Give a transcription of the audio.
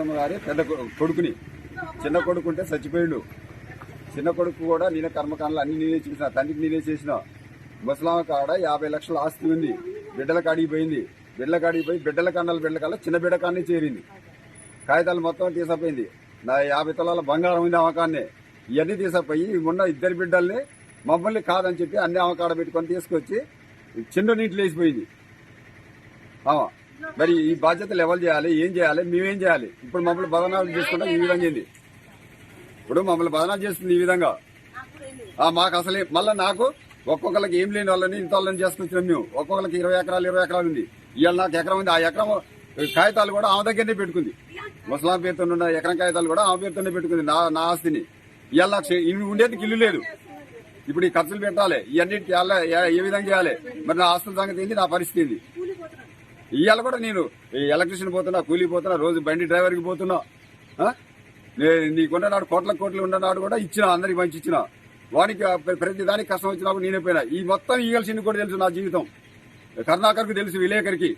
గారి పెద్ద కొడుకుని. చిన్న కొడుకు ఉంటే చచ్చిపోయిండు. చిన్న కొడుకు కూడా నేనే కర్మకాండలు అన్ని నేనే చేసిన తండ్రికి నేనే చేసిన. ముసలామ కాడ యాభై లక్షల ఆస్తి ఉంది. బిడ్డల కాడికి పోయింది. బిడ్డల కాడికి పోయి బిడ్డల కండల బిడ్డల కల్లా చిన్న బిడ్డ కాడనే చేరింది. కాగితాలు మొత్తం తీసపోయింది. నా యాభై తొలాల బంగారం ఉంది అమ్మకాన్నే ఇవన్నీ తీసపోయి ఉన్న ఇద్దరు బిడ్డల్ని మమ్మల్ని కాదని చెప్పి అన్ని అమ్మకాడ పెట్టుకొని తీసుకొచ్చి చిన్న నీటిలో వేసిపోయింది. ఆమా. మరి ఈ బాధ్యతలు ఎవరు చేయాలి? ఏం చేయాలి? మేమేం చేయాలి? ఇప్పుడు మమ్మల్ని బదనాలు చేసుకుంటాం ఈ విధంగా ఏంది ఇప్పుడు మమ్మల్ని బదనాలు చేస్తుంది ఈ విధంగా. ఆ మాకు అసలే మళ్ళీ నాకు ఒక్కొక్కరికి ఏం లేని వాళ్ళని ఇంత వాళ్ళని చేసుకొచ్చినాం మేము. ఒక్కొక్కరికి ఇరవై ఎకరాలు ఇరవై ఎకరాలు ఉంది. ఇవాళ నాకు ఎకరం ఉంది. ఆ ఎకరం కాగితాలు కూడా ఆమె దగ్గరనే పెట్టుకుంది. ముసలాం పేరుతో ఉన్న ఎకరం కాగితాలు కూడా ఆమె పేరుతోనే పెట్టుకుంది నా నా ఆస్తిని. ఇవాళ నాకు చే- ఇవి ఉండేందుకు ఇల్లు లేదు. ఇప్పుడు ఈ ఖర్చులు పెట్టాలి. ఇవన్నిటికి ఏ- ఏ విధంగా చేయాలి? మరి నా ఆస్తుల సంగతి ఏంది? నా పరిస్థితి ఏంది? ఇవాళ కూడా నేను ఈ ఎలక్ట్రిషియన్ పోతున్నా కూలీ పోతున్నా రోజు బండి డ్రైవర్కి పోతున్నా. నీకున్న నాడు కోట్ల కోట్లు ఉన్ననాడు కూడా ఇచ్చిన అందరికి మంచి ఇచ్చిన. వానికి ప్రతి దానికి కష్టం వచ్చినప్పుడు నేనే పోయినా. ఈ మొత్తం ఈగల్సింది కూడా తెలుసు నా జీవితం. కరుణాకర్కు తెలుసు విలేకరికి.